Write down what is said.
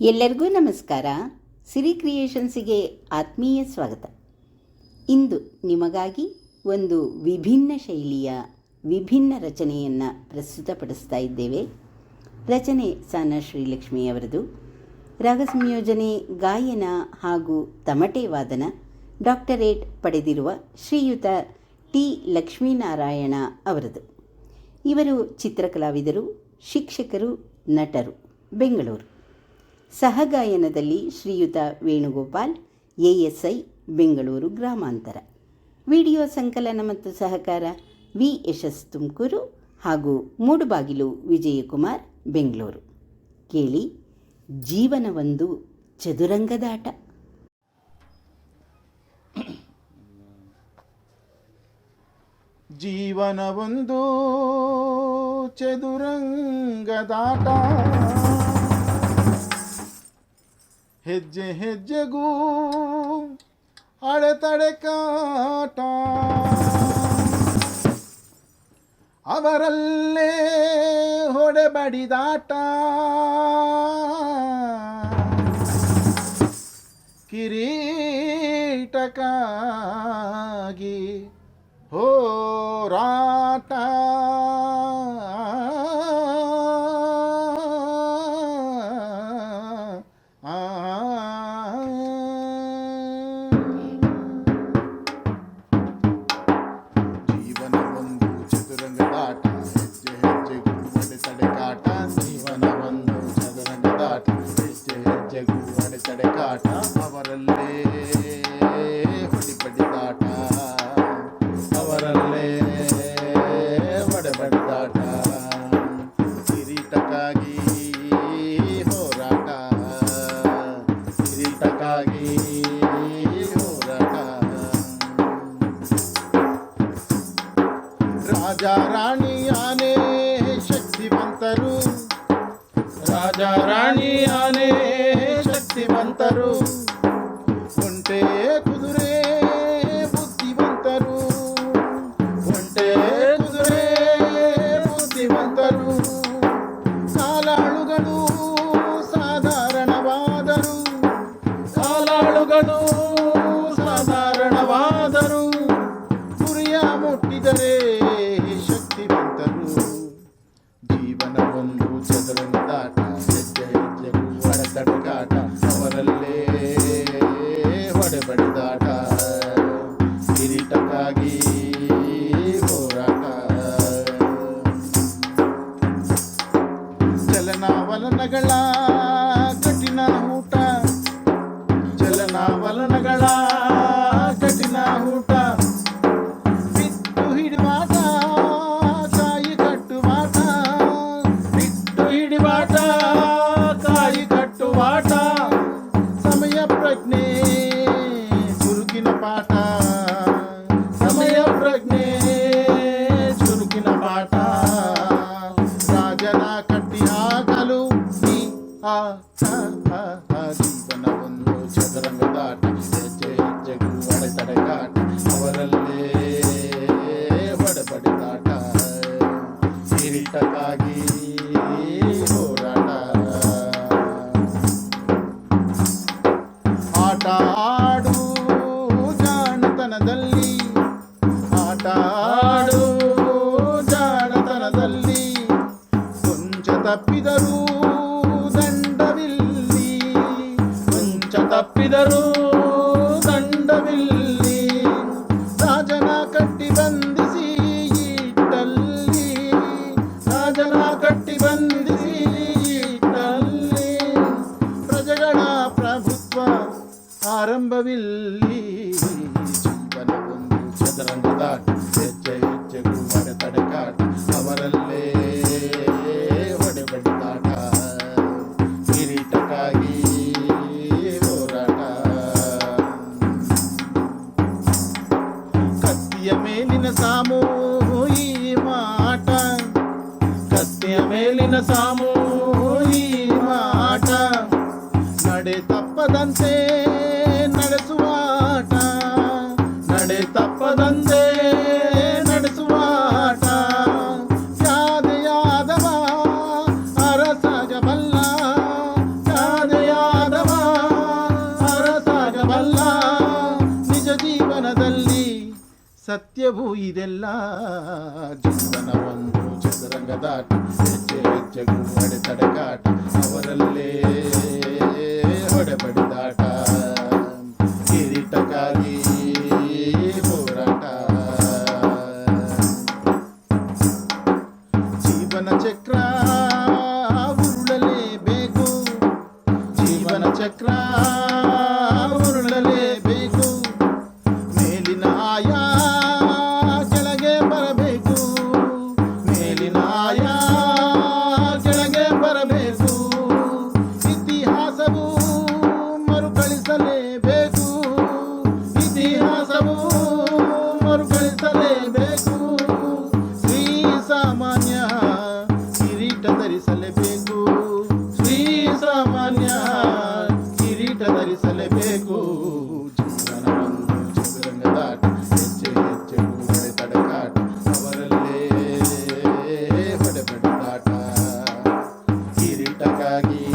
ಎಲ್ಲರಿಗೂ ನಮಸ್ಕಾರ. ಸಿರಿ ಕ್ರಿಯೇಷನ್ಸಿಗೆ ಆತ್ಮೀಯ ಸ್ವಾಗತ. ಇಂದು ನಿಮಗಾಗಿ ಒಂದು ವಿಭಿನ್ನ ಶೈಲಿಯ, ವಿಭಿನ್ನ ರಚನೆಯನ್ನು ಪ್ರಸ್ತುತಪಡಿಸ್ತಾ ಇದ್ದೇವೆ. ರಚನೆ ಸಾನ ಶ್ರೀಲಕ್ಷ್ಮಿ ಅವರದು. ರಾಗ ಸಂಯೋಜನೆ ಗಾಯನ ಹಾಗೂ ತಮಟೆ ವಾದನ ಡಾಕ್ಟರೇಟ್ ಪಡೆದಿರುವ ಶ್ರೀಯುತ ಟಿ. ಲಕ್ಷ್ಮೀನಾರಾಯಣ ಅವರದು. ಇವರು ಚಿತ್ರಕಲಾವಿದರು, ಶಿಕ್ಷಕರು, ನಟರು, ಬೆಂಗಳೂರು. ಸಹಗಾಯನದಲ್ಲಿ ಶ್ರೀಯುತ ವೇಣುಗೋಪಾಲ್, ಎಎಸ್ಐ ಬೆಂಗಳೂರು ಗ್ರಾಮಾಂತರ. ವಿಡಿಯೋ ಸಂಕಲನ ಮತ್ತು ಸಹಕಾರ ವಿ ಯಶಸ್ ತುಮಕೂರು ಹಾಗೂ ಮೂಡುಬಾಗಿಲು ವಿಜಯಕುಮಾರ್, ಬೆಂಗಳೂರು. ಕೇಳಿ ಜೀವನವೊಂದು ಚದುರಂಗದಾಟ. ಜೀವನವೊಂದು ಚದುರಂಗದಾಟ. ಹೆಜ್ಜೆ ಹೆಜ್ಜೆಗೂ ಅಡೆತಡೆ ಕಾಟ ಅವರಲ್ಲೇ ಹೊಡೆಬಡಿದಾಟ ಕಿರೀಟಕ್ಕಾಗಿ ಹೋರಾಟ ಹೆಜ್ಜೆಗೂ ಅಡೆತಡೆ ಕಾಟ ಅವರಲ್ಲೇ ಹೊಡಿಪಡಿದಾಟ ಅವರಲ್ಲೇ ಹೊಡೆಬಡಿದಾಟ ಕಿರೀಟಕ್ಕಾಗಿ ಹೋರಾಟ ಕಿರೀಟಕ್ಕಾಗಿ ಹೋರಾಟ ರಾಜ ರಾಣಿ ಆನೆ ಶಕ್ತಿವಂತರು ರಾಜ ರಾಣಿ ಸಾಧಾರಣವಾದರು ಸಾಲಾಳುಗಳೂ ಸಾಧಾರಣವಾದರು ಗುರಿಯ ಮುಟ್ಟಿದರೆ ಶಕ್ತಿವಂತರು ಜೀವನವೊಂದು ಒಂದು ಚಲನಾವಲನಗಳ ಕಟ್ಟಿ ಬಂಧಿಸಿ ಇಟ್ಟಲ್ಲಿ. ರಾಜನ ಕಟ್ಟಿ ಬಂಧಿಸಿ ಇಟ್ಟಲ್ಲಿ. ಪ್ರಜೆಗಳ ಪ್ರಭುತ್ವ ಆರಂಭವಿಲ್ಲಿ. కత్యమేలిన సాము ఈ మాట. కత్యమేలిన సాము ಇತಿಹಾಸವು ಇದೆಲ್ಲ. ಜೀವನ ಒಂದು ಚದುರಂಗದಾಟ ಹೆಜ್ಜೆ ಹೆಜ್ಜೆಗೂ ಅಡೆತಡೆಗಾಟ ಅವರಲ್ಲೇ ಹೊಡೆಬಡಿದಾಟ ಕಿರೀಟಕ್ಕಾಗಿ ಹೋರಾಟ. ಜೀವನ ಚಕ್ರ ಉರುಳಲೇಬೇಕು. ಜೀವನ ಚಕ್ರ aquí.